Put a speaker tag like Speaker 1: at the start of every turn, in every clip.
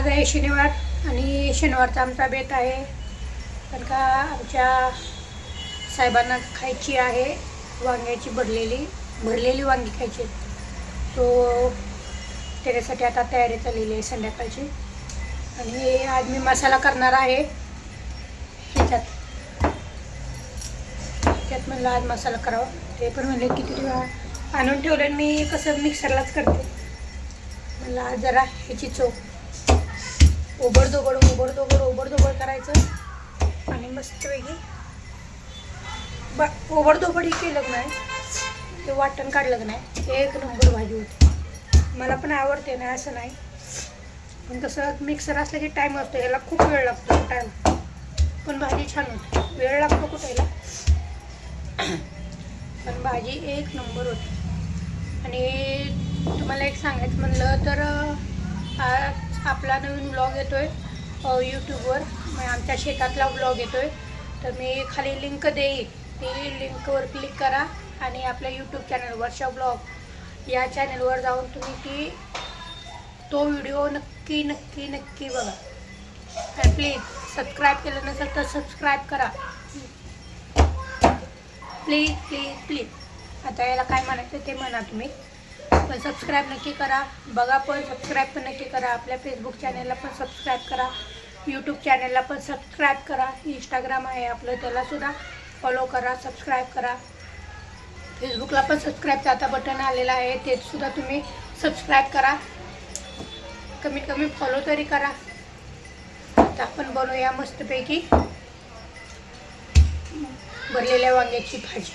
Speaker 1: आज आहे शनिवार आणि शनिवारचा आमचा बेत आहे. पण का आमच्या साहेबांना खायची आहे वांग्याची भरलेली भरलेली वांगी खायची आहेत. तो त्याच्यासाठी आता तयारी चाललेली आहे संध्याकाळची. आणि आज मी मसाला करणार आहे. ह्याच्यात त्यात म्हणलं आज मसाला करावा. ते पण म्हणले किती आणून ठेवलं आणि मी कसं मिक्सरलाच करते. म्हणलं आज जरा ह्याची चव ओबडधोबड ओबडधोबड ओबडधोबड करायचं. आणि मस्तपैकी बा ओबडधोबड ही केलं नाही ते वाटण काढलं नाही एक नंबर भाजी होती. मला पण आवडते ना असं नाही. पण कसं मिक्सर असलं की टाईम असतो याला खूप वेळ लागतो टाईम पण भाजी छान होती. वेळ लागतो कुठायला पण भाजी एक नंबर होती. आणि तुम्हाला एक सांगायचं म्हणलं तर आपला नवीन ब्लॉग येतो आहे यूट्यूबवर मग आमच्या शेतातला ब्लॉग येतोय. तर मी खाली लिंक देईल ती लिंकवर क्लिक करा आणि आपल्या यूट्यूब चॅनल वर्षा ब्लॉग या चॅनलवर जाऊन तुम्ही ती तो व्हिडिओ नक्की नक्की नक्की बघा. आणि प्लीज सबस्क्राईब केलं नसेल तर सबस्क्राईब करा. प्लीज प्लीज प्लीज आता याला काय म्हणायचं ते म्हणा तुम्ही. पण सबस्क्राईब नक्की करा. बघा पण सबस्क्राईब पण नक्की करा. आपल्या फेसबुक चॅनलला पण सबस्क्राईब करा. यूट्यूब चॅनलला पण सबस्क्राईब करा. इंस्टाग्राम आहे आपलं त्यालासुद्धा फॉलो करा सबस्क्राईब करा. फेसबुकला पण सबस्क्राईबचं आता बटन आलेलं आहे. ते सुद्धा तुम्ही सबस्क्राईब करा. कमीत कमी फॉलो तरी करा. आता आपण बनवूया मस्तपैकी भरलेल्या वांग्याची भाजी.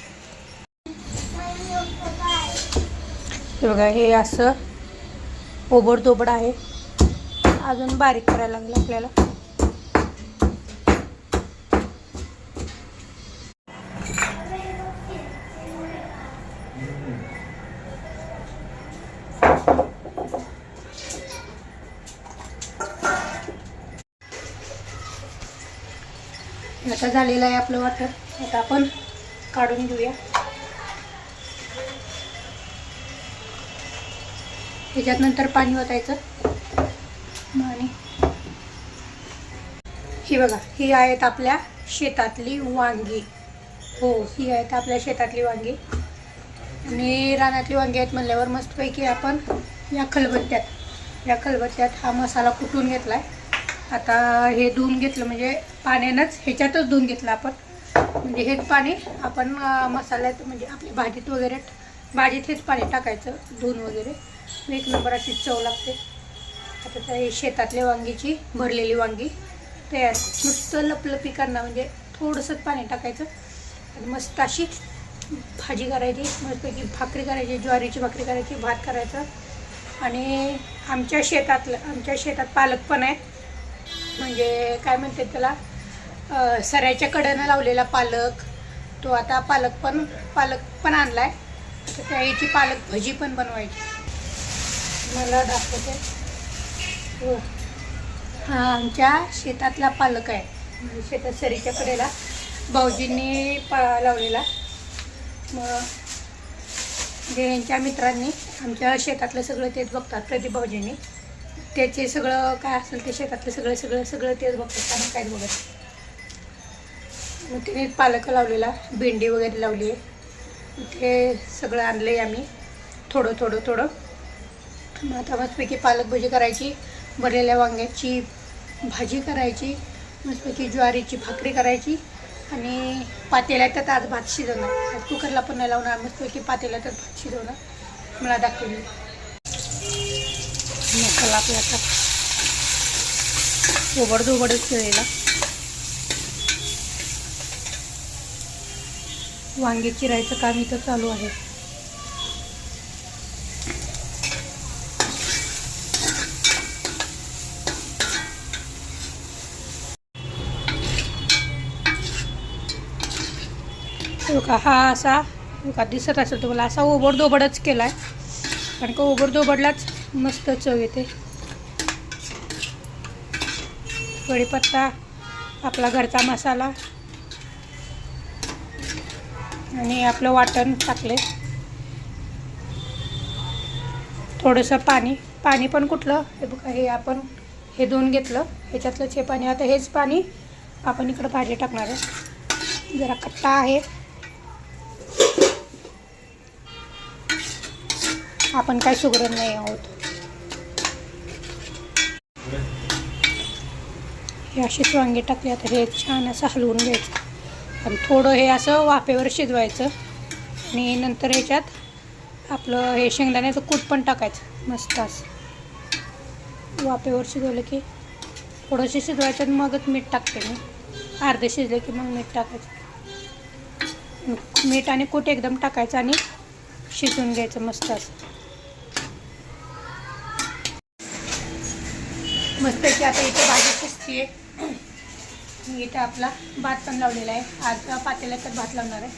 Speaker 1: हे बघा हे असं ओबड आहे. अजून बारीक करायला लागलं आपल्याला. आता झालेलं आहे आपलं वाटर आता आपण काढून घेऊया. त्याच्यात नंतर पाणी ओतायचं. आणि ही बघा ही आहेत आपल्या शेतातली वांगी. हो ही आहेत आपल्या शेतातली वांगी. आणि रानातली वांगी आहेत म्हणल्यावर मस्तपैकी आपण या खलबत्त्यात या खलबत्त्यात हा मसाला कुटून घेतला आहे आता हे धुवून घेतलं म्हणजे पाण्यानंच ह्याच्यातच धुवून घेतलं आपण. म्हणजे हेच पाणी आपण मसाल्यात म्हणजे आपल्या भाजीत वगैरे भाजीत हेच पाणी टाकायचं धुवून वगैरे. एक नंबर अशी चव लागते. आता त्या हे शेतातल्या वांगीची भरलेली वांगी तयार नुसतं लपलपी करणं म्हणजे थोडंसं पाणी टाकायचं आणि मस्त अशी भाजी करायची मस्तपैकी भाकरी करायची ज्वारीची भाकरी करायची भात करायचा. आणि आमच्या शेतातलं आमच्या शेतात पालक पण आहे म्हणजे काय म्हणतात त्याला सऱ्याच्या कडनं लावलेला पालक तो आता पालक पण पालक पण आणला आहे तर त्या पालक भजी पण बनवायची. मला दाखवते. हो. हा आमच्या शेतातला पालक आहे. म्हणजे शेतात सरीच्या कडेला भाऊजींनी पा लावलेला. मग जे यांच्या मित्रांनी आमच्या शेतातलं सगळं तेच बघतात प्रदीप भाऊजींनी. त्याचे सगळं काय असेल ते शेतातलं सगळं सगळं सगळं तेच बघतात. आणि काहीच बघत मग तिने पालक लावलेला भेंडी वगैरे लावली आहे. ते सगळं आणलं आहे आम्ही. थोडं थोडं थोडं. मग आता मस्तपैकी पालक भजी करायची भरलेल्या वांग्याची भाजी करायची मस्तपैकी ज्वारीची भाकरी करायची आणि पातेल्यातच आज भात शिजवणार. आज कुकरला पण नाही लावणार मस्तपैकी पातेल्यातच भात शिजवणार. मला दाखवली मसाला आपला आता ओबड धोबडच केलेला. वांगे चिरायचं काम इथं चालू आहे. हो का? हा असा हो का? दिसत असेल तुम्हाला. असा ओबडदोबडच केला आहे कारण का ओबडदोबडलाच मस्त चव येते. कढीपत्ता आपला घरचा मसाला. आणि आपलं वाटण टाकले थोडंसं पाणी. पाणी पण कुठलं? हे बघा हे आपण हे दोन घेतलं. ह्याच्यातलंच हे पाणी आता हेच पाणी आपण इकडं भाजी टाकणार आहे. जरा कट्टा आहे. आपण काय सुगरण नाही आहोत. हे अशीच वांगे टाकले आता हे छान असं हलवून घ्यायचं. आणि थोडं हे असं वाफेवर शिजवायचं. आणि नंतर ह्याच्यात आपलं हे शेंगदाण्याचं कूट पण टाकायचं मस्त असं. वाफेवर शिजवलं की थोडंसं शिजवायचं आणि मगच मीठ टाकते मी. अर्धे शिजले की मग मीठ टाकायचं. मीठ आणि कूट एकदम टाकायचं आणि शिजून घ्यायचं मस्त असं. मस्तपैकी आता इथे भाजी शिजते इथे आपला भात पण लावलेला आहे. आज पातेल्यात भात लावणार आहे.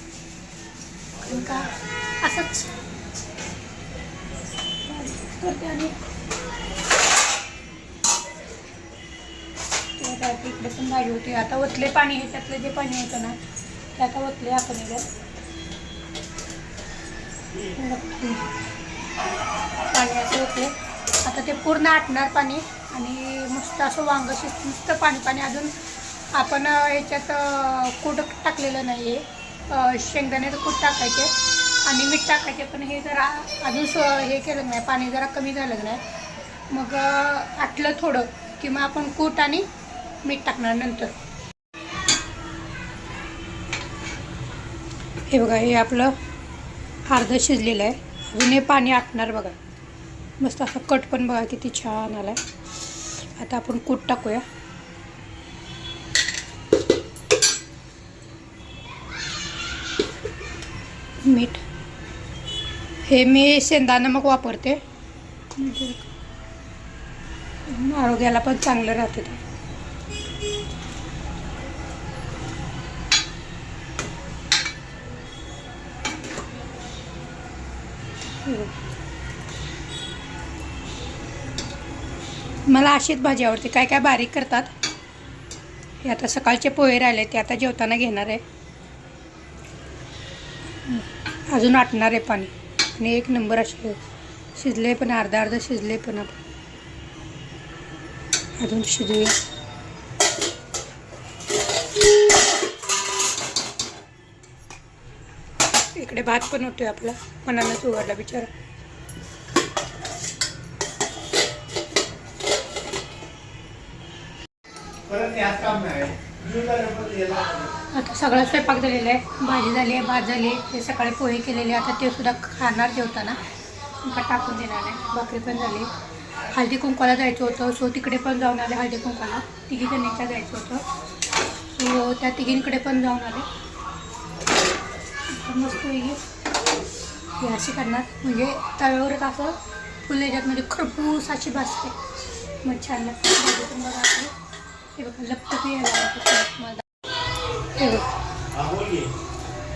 Speaker 1: कारण का असंच करते आणि इकडे पण भाजी होती. आता ओतले पाणी ह्याच्यातलं जे पाणी होतं ना ते आता ओतले आपण याच्यात पाणी असं होते आता ते पूर्ण आटणार पाणी. आणि मस्त असं वांग शिज नुसतं पाणी पाणी अजून आपण याच्यात कूट टाकलेलं नाही आहे शेंगदाण्याचं कूट टाकायचे आणि मीठ टाकायचे पण हे जरा अजून स हे केलं नाही. पाणी जरा कमी झालं नाही. मग आटलं थोडं की मग आपण कूट आणि मीठ टाकणार नंतर. हे बघा हे आपलं अर्धं शिजलेलं आहे. अजून हे पाणी आटणार बघा. मस्त असं कट पण बघा किती छान आला आहे आता आपण कूट टाकूया. मीठ. हे मी शेंदा नमक वापरते. आरोग्याला पण चांगलं राहते ते. मला अशीच भाजी आवडते. काय काय बारीक करतात? हे आता सकाळचे पोहे राहिले ते आता जेवताना घेणार आहे. अजून आटणार आहे पाणी. आणि एक नंबर असे शिजले पण अर्धा अर्धा शिजले पण आपण. अजून शिजूया. इकडे भात पण होतोय आपला. मनानंच उघडला बिचारा. आता सगळा स्वयंपाक झालेला आहे. भाजी झाली आहे भात झाली आहे ते सकाळी पोहे केलेले. आता ते सुद्धा खाणार जेवताना. का टाकून देणार आहे. भाकरी पण झाली. हळदी कुंकवाला जायचं होतं. सो तिकडे पण जाऊन आले हळदी कुंकवाला. तिघी जणीच्या जायचं होतं. सो त्या तिघींकडे पण जाऊन आले. मस्त वेगळी हे. अशी करणार. म्हणजे तव्यावरच असं फुल याच्यात म्हणजे खरपूस अशी भासते मग छान लागते. पण बघा आपली. यायला मला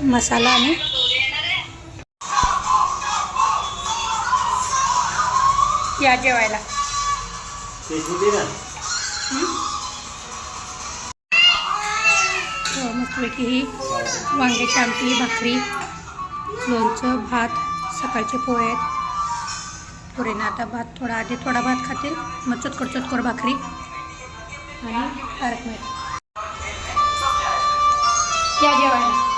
Speaker 1: मसाला आणि या जेवायला. हो, मस्तपैकी ही वांग्याची आमटी भाकरी लोणचं भात सकाळचे पोहे आहेत. पुरेना आता भात थोडा आधी थोडा भात खातील. मग चटकर चटकर भाकरी आणि तारक मेहता या जेवायला